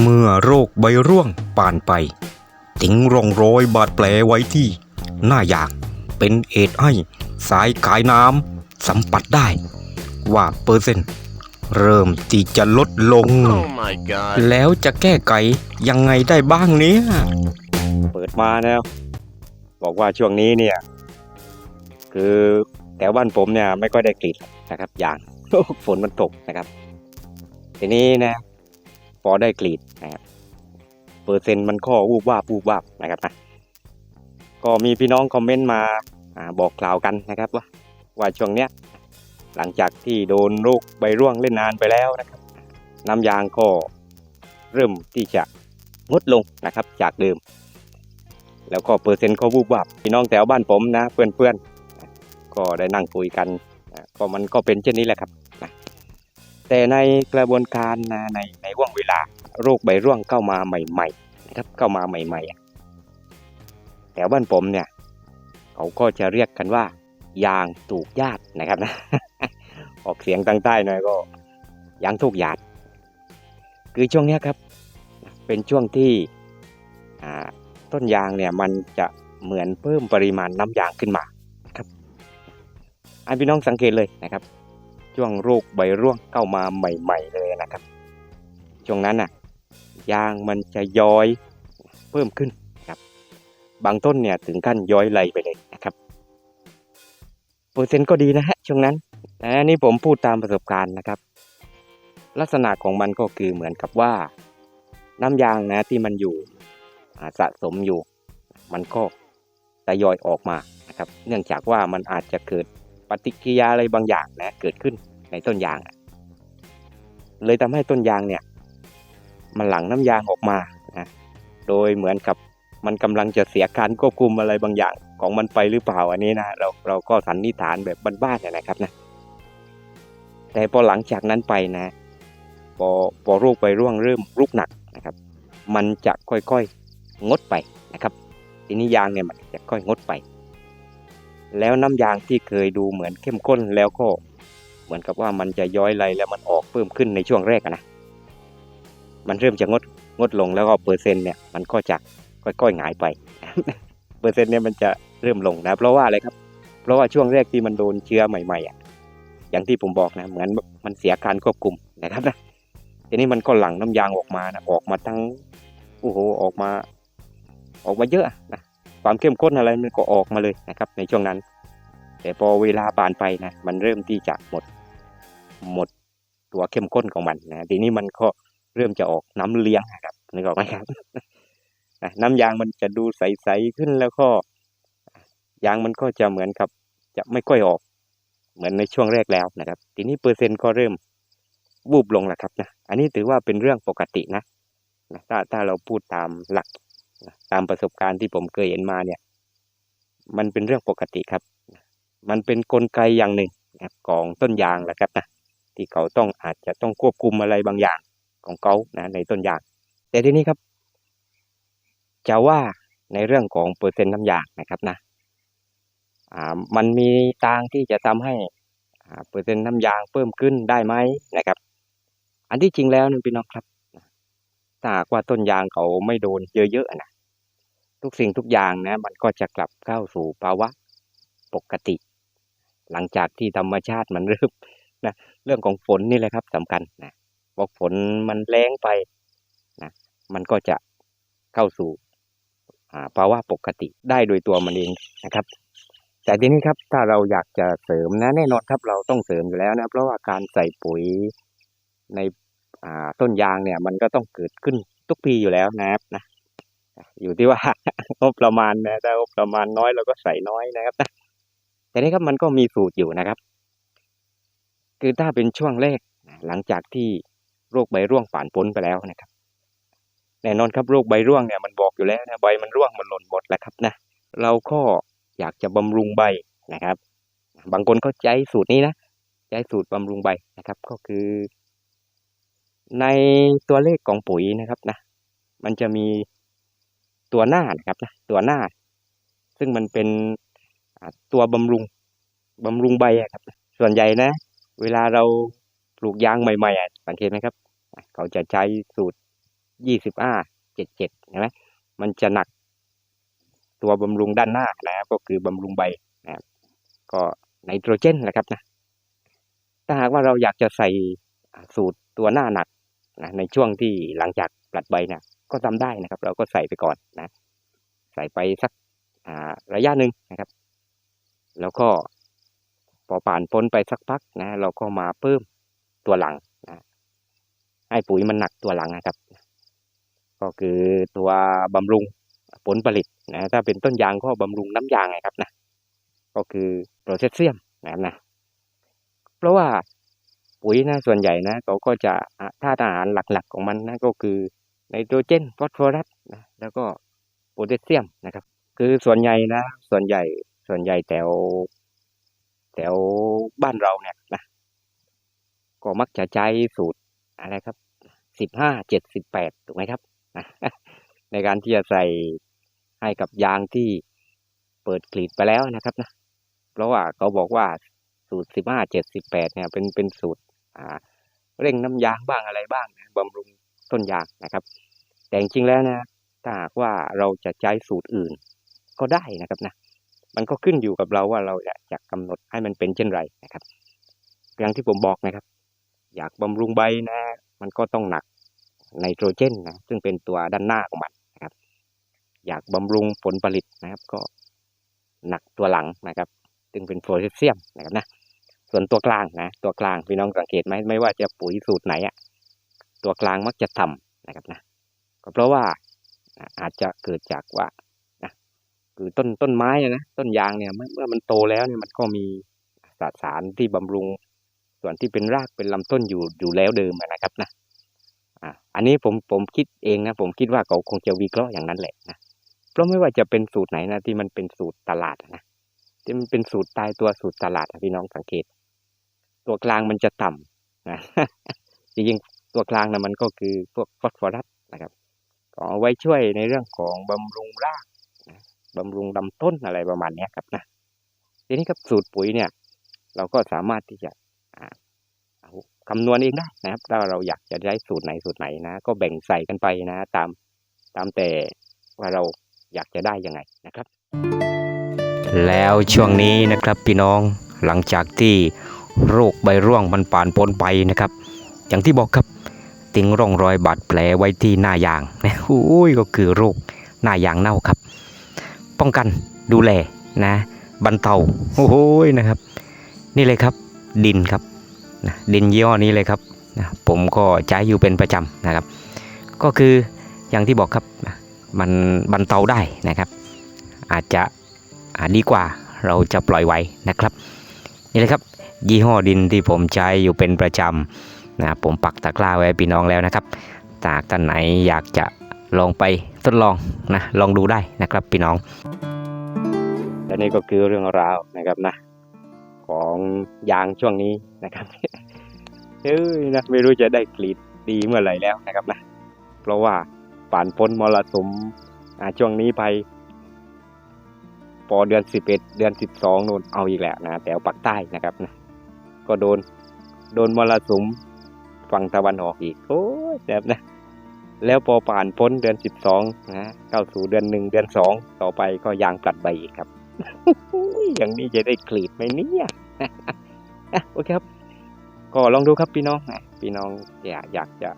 เมื่อโรคใบร่วงป่านไป ทิ้งร่องรอยบาดแผลไว้ที่ หน้ายางเป็นเอดให้สายกายน้ำสัมผัสได้ ว่าเปอร์เซ็นต์เริ่มที่จะลดลง Oh my god. แล้วจะแก้ไขยังไงได้บ้างเนี่ย เปิดมาแล้ว บอกว่าช่วงนี้เนี่ย คือแถวบ้านผมเนี่ยไม่ค่อยได้กรีดนะครับ อย่างฝนมันตกนะครับ ทีนี้นะ พอได้กรีดนะครับเปอร์เซ็นต์มันข้อวูบวาบวูบวาบนะครับนะก็มีพี่น้องคอมเมนต์มาบอกกล่าวกันนะครับว่าว่าช่วงเนี้ยหลังจากที่โดนโรคใบร่วงเล่นนานไปแล้วนะครับ น้ำยางก็เริ่มที่จะงดลงนะครับจากเดิม แล้วก็เปอร์เซ็นต์ก็วูบวาบพี่น้องแถวบ้านผมนะเพื่อนๆก็ได้นั่งคุยกันก็มันก็เป็นเช่นนี้แหละครับ แต่ในกระบวนการนะในในว่วงเวลาโรคใบร่วงเข้ามาใหม่ๆนะครับเข้ามาใหม่ๆแถวบ้านผมเนี่ยเขาก็จะเรียกกันว่า ยางถูกญาตินะครับนะออกเสียงตั้งใต้หน่อยก็ยางถูกญาติคือช่วงนี้ครับ เป็นช่วงที่ต้นยางเนี่ยมันจะเหมือนเพิ่มปริมาณน้ำยางขึ้นมาครับอันพี่น้องสังเกตเลยนะครับ ช่วงโรคใบร่วงเข้ามาใหม่ ๆ เลยนะครับ ช่วงนั้นน่ะยางมันจะย้อยเพิ่มขึ้นนะครับ บางต้นเนี่ยถึงขั้นย้อยไหลไปเลยนะครับเปอร์เซ็นต์ก็ดีนะฮะช่วงนั้นอันนี้ผมพูดตามประสบการณ์นะครับ ลักษณะของมันก็คือเหมือนกับว่า น้ำยางนะที่มันอยู่สะสมอยู่ มันก็ทยอยออกมานะครับ เนื่องจากว่ามันอาจจะเกิด ฏิกิริยาอะไรบางอย่างนะเกิดขึ้นในต้นยางอะเลยทำให้ต้นยางเนี่ยมันหลั่งน้ำยางออกมานะโดยเหมือนกับมันกำลังจะเสียการควบคุมอะไรบางอย่างของมันไปหรือเปล่าอันนี้นะเราเราก็สันนิษฐานแบบบ้านๆเนี่ยนะครับนะแต่พอหลังจากนั้นไปนะพอพอโรคใบร่วงเริ่มรุกหนักนะครับ มันจะค่อยๆงดไปนะครับ ทีนี้ยางเนี่ยมันจะค่อยงดไป แล้วน้ำยางที่เคยดูเหมือนเข้มข้นแล้วก็เหมือนกับว่ามันจะย้อยไหลแล้วมันออกเพิ่มขึ้นในช่วงแรกนะมันเริ่มจะงดงดลงแล้วก็เปอร์เซ็นต์เนี่ยมันก็จะค่อยๆหงายไป เปอร์เซ็นต์เนี่ยมันจะเริ่มลงนะเพราะว่าอะไรครับ เพราะว่าช่วงแรกที่มันโดนเชื้อใหม่ๆอะอย่างที่ผมบอกนะเหมือนมันเสียการควบคุมนะครับนะทีนี้มันก็หลั่งน้ำยางออกมานะออกมาทั้งโอ้โหออกมา ออกมาเยอะนะ ความเข้มข้นอะไรมันก็ออกมาเลยนะครับ ในช่วงนั้น แต่พอเวลาผ่านไปนะมันเริ่มที่จะหมดหมดตัวเข้มข้นของมันนะทีนี้มันก็เริ่มจะออกน้ำเลี้ยงนะครับนึกออกไหมครับนะน้ำยางมันจะดูใสๆขึ้นแล้วก็ยางมันก็จะเหมือนกับ จะไม่ค่อยออก เหมือนในช่วงแรกแล้วนะครับ ทีนี้เปอร์เซ็นต์ก็เริ่มวูบลงแหละครับนะอันนี้ถือว่าเป็นเรื่องปกตินะนะถ้าถ้าเราพูดตามหลัก ตามประสบการณ์ที่ผมเคยเห็นมาเนี่ย มันเป็นเรื่องปกติครับ มันเป็นนกลไกอย่างหนึ่งนะครับของต้นยางแหละครับนะที่เขาต้องอาจจะต้องควบคุมอะไรบางอย่างของเขานะในต้นยาง แต่ทีนี้ครับ จะว่าในเรื่องของเปอร์เซ็นต์น้ำยางนะครับนะอ่ามันมีทางที่จะทำให้อ่าเปอร์เซ็นต์น้ำยางเพิ่มขึ้นได้ไหมนะครับ อันที่จริงแล้วนี่พี่น้องครับถ้าหากว่าต้นยางเขาไม่โดนเยอะๆนะ ทุกสิ่งทุกอย่างนะมันก็จะกลับเข้าสู่ภาวะปกติ หลังจากที่ธรรมชาติมันเริ่มนะเรื่องของฝนนี่แหละครับสำคัญนะพอกฝนมันแรงไปนะมันก็จะเข้าสู่ภาวะปกติได้โดยตัวมันเองนะครับ แต่ทีนี้ครับถ้าเราอยากจะเสริมนะแน่นอนครับเราต้องเสริมอยู่แล้วนะเพราะว่าการใส่ปุ๋ยในต้นยางเนี่ย มันก็ต้องเกิดขึ้นทุกปีอยู่แล้วนะครับนะ อยู่ที่ว่างบประมาณนะถ้างบประมาณน้อยเราก็ใส่น้อยนะครับแต่นี้ครับมันก็มีสูตรอยู่นะครับ คือถ้าเป็นช่วงแรกหลังจากที่โรคใบร่วงผ่านพ้นไปแล้วนะครับแน่นอนครับโรคใบร่วงเนี่ยมันบอกอยู่แล้วนะใบมันร่วงมันหล่นหมดแล้วครับนะเราก็อยากจะบำรุงใบนะครับ บางคนก็ใช้สูตรนี้นะใช้สูตรบำรุงใบนะครับ ก็คือ ในตัวเลขของปุ๋ยนะครับนะมันจะมี ตัวหน้านะครับนะตัวหน้า ซึ่งมันเป็นตัวบำรุงบำรุงใบครับ ส่วนใหญ่นะ เวลาเราปลูกยางใหม่ๆสังเกตไหมครับ เขาจะใช้สูตรยี่สิบห้าเจ็ดเจ็ดใช่ไหมมันจะหนักตัวบำรุงด้านหน้านะครับก็คือบำรุงใบนะครับก็ไนโตรเจนนะครับนะถ้าหากว่าเราอยากจะใส่สูตรตัวหน้าหนักนะในช่วงที่หลังจากปลัดใบเนี่ย ก็ทำได้นะครับ เราก็ใส่ไปก่อนนะ ใส่ไปสักระยะหนึ่งนะครับ แล้วก็พอผ่านพ้นไปสักพักนะ เราก็มาเพิ่มตัวหลังนะให้ปุ๋ยมันหนักตัวหลังนะครับ ก็คือตัวบำรุงผลผลิตนะถ้าเป็นต้นยางก็บำรุงน้ำยางนะครับนะก็คือโพแทสเซียมนะครับนะเพราะว่าปุ๋ยนะส่วนใหญ่นะเขาก็จะอะธาตุอาหารหลักๆของมันนะก็คือ ไนโตรเจนฟอสฟอรัสนะแล้วก็โพแทสเซียมนะครับ คือส่วนใหญ่นะส่วนใหญ่ส่วนใหญ่แถวแถวบ้านเราเนี่ยนะก็มักจะใช้สูตรอะไรครับสิบห้าเจ็ดสิบแปดถูกไหมครับนะในการที่จะใส่ให้กับยางที่เปิดกรีดไปแล้วนะครับนะเพราะว่าเขาบอกว่าสูตรสิบห้าเจ็ดสิบแปดเนี่ยเป็นเป็นสูตรอ่าเร่งน้ำยางบ้างอะไรบ้างนะบำรุง ต้นยางนะครับ แต่จริงๆแล้วนะถ้าหากว่าเราจะใช้สูตรอื่นก็ได้นะครับนะมันก็ขึ้นอยู่กับเราว่าเราอยากจะกำหนดให้มันเป็นเช่นไรนะครับ อย่างที่ผมบอกนะครับ อยากบำรุงใบนะ มันก็ต้องหนักไนโตรเจนนะซึ่งเป็นตัวด้านหน้าของมันนะครับ อยากบำรุงผลผลิตนะครับ ก็หนักตัวหลังนะครับ ซึ่งเป็นโพแทสเซียมนะครับนะส่วนตัวกลางนะตัวกลางพี่น้องสังเกตไหมไม่ว่าจะปุ๋ยสูตรไหนอะ ตัวกลางมักจะต่ำนะครับนะก็เพราะว่าอาจจะเกิดจากว่านะคือต้นต้นไม้อะนะต้นยางเนี่ยเมื่อมันโตแล้วเนี่ยมันก็มีสสารที่บำรุง ส่วนที่เป็นรากเป็นลำต้นอยู่อยู่แล้วเดิมนะครับนะอ่าอันนี้ผมผมคิดเองนะผมคิดว่าเขาคงจะวิเคราะห์อย่างนั้นแหละนะเพราะไม่ว่าจะเป็นสูตรไหนนะที่มันเป็นสูตรตลาดอะนะที่มันเป็นสูตรตายตัวสูตรตลาดพี่น้องสังเกต ตัวกลางมันจะต่ำนะจริง ตัวกลางนะมันก็คือพวกฟอสฟอรัสนะครับก็เอาไว้ช่วยในเรื่องของบำรุงรากบำรุงลำต้นอะไรประมาณนี้ครับนะทีนี้ครับสูตรปุ๋ยเนี่ย เราก็สามารถที่จะเอาคำนวณเองได้นะครับ ถ้าเราอยากจะใช้สูตรไหนสูตรไหนนะ ก็แบ่งใส่กันไปนะ ตามตามแต่ว่าเราอยากจะได้ยังไงนะครับ แล้วช่วงนี้นะครับพี่น้องหลังจากที่โรคใบร่วงมันผ่านพ้นไปนะครับ อย่างที่บอกครับ ทิ้งร่องรอยบาดแผลไว้ที่หน้ายางนะโอ้ยก็คือโรคหน้ายางเน่าครับ ป้องกันดูแลนะบรรเทาโอ้โหนะครับ นี่เลยครับดินครับนะดินยี่ห้อนี้เลยครับนะผมก็ใช้อยู่เป็นประจำนะครับ ก็คืออย่างที่บอกครับนะมันบรรเทาได้นะครับ อาจจะดีกว่าเราจะปล่อยไว้นะครับ นี่เลยครับ ยี่ห้อดินที่ผมใช้อยู่เป็นประจำ นะผมปักตะกร้าไว้พี่น้องแล้วนะครับถ้ากท่านไหนอยากจะลองไปทดลองนะลองดูได้นะครับพี่น้อง และนี่ก็คือเรื่องราวนะครับนะ ของยางช่วงนี้นะครับเฮ้ยนะไม่รู้จะได้กรีดดีเมื่อไหร่แล้วนะครับนะ เพราะว่าผ่านพ้นมรสุมช่วงนี้ไปพอเดือนสิบเอ็ดเดือนสิบสองนู่นเอาอีกแล้วนะแถวปากใต้นะครับนะก็โดนโดนมรสุม ฝั่งตะวันออกอีกโอ้ยแบบนะแล้วพอผ่านพ้นเดือนสิบสองนะเข้าสู่เดือนหนึ่งเดือนสองต่อไปก็ยางกัดใบอีกครับ อย่างนี้จะได้กรีดไหมเนี่ยโอเคครับ ก็ลองดูครับพี่น้องพี่น้องอยากอยากจะ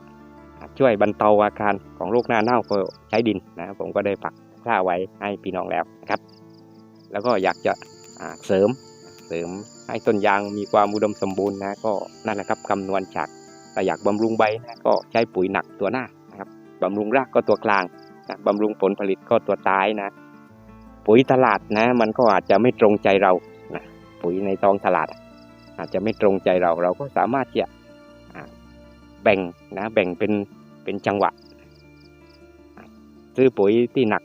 ช่วยบรรเทาอาการของโรคหน้าเน่าก็ใช้ดินนะผมก็ได้ปักกล้าไว้ให้พี่น้องแล้วนะครับ แล้วก็อยากจะเสริมเสริมให้ต้นยางมีความอุดมสมบูรณ์นะก็นั่นแหละครับคำนวณจาก ถ้าอยากบำรุงใบนะก็ใช้ปุ๋ยหนักตัวหน้านะครับบำรุงรากก็ตัวกลางนะบำรุงผลผลิตก็ตัวท้ายนะ ปุ๋ยตลาดนะมันก็อาจจะไม่ตรงใจเรานะปุ๋ยในท้องตลาด อาจจะไม่ตรงใจเราเราก็สามารถที่จะแบ่งนะแบ่งเป็นเป็นจังหวะ ซื้อปุ๋ยที่หนัก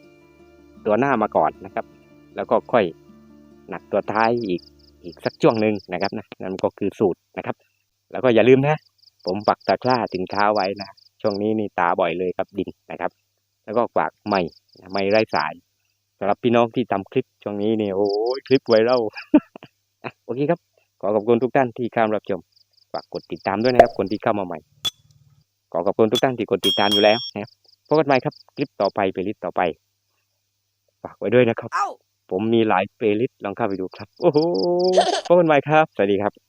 ตัวหน้ามาก่อนนะครับ แล้วก็ค่อยหนักตัวท้ายอีกอีกสักช่วงหนึ่งนะครับนะนั่นก็คือสูตรนะครับ แล้วก็อย่าลืมนะ ผมปักตะกร้าถึงเท้าไว้นะช่วงนี้นี่ตาบ่อยเลยครับดินนะครับ แล้วก็ฝากไม่ไม่ไร้สายสำหรับพี่น้องที่ทำคลิปช่วงนี้เนี่ยโอ้ยคลิปไวรัลอะโอเคครับ ขอขอบคุณทุกท่านที่เข้ามารับชมฝากกดติดตามด้วยนะครับ คนที่เข้ามาใหม่ ขอขอบคุณทุกท่านที่กดติดตามอยู่แล้วนะครับพบกันใหม่ครับ คลิปต่อไปเพลย์ลิสต์ต่อไปฝากไว้ด้วยนะครับ ผมมีหลายเพลย์ลิสต์ลองเข้าไปดูครับ โอ้โหพบกันใหม่ครับ สวัสดีครับ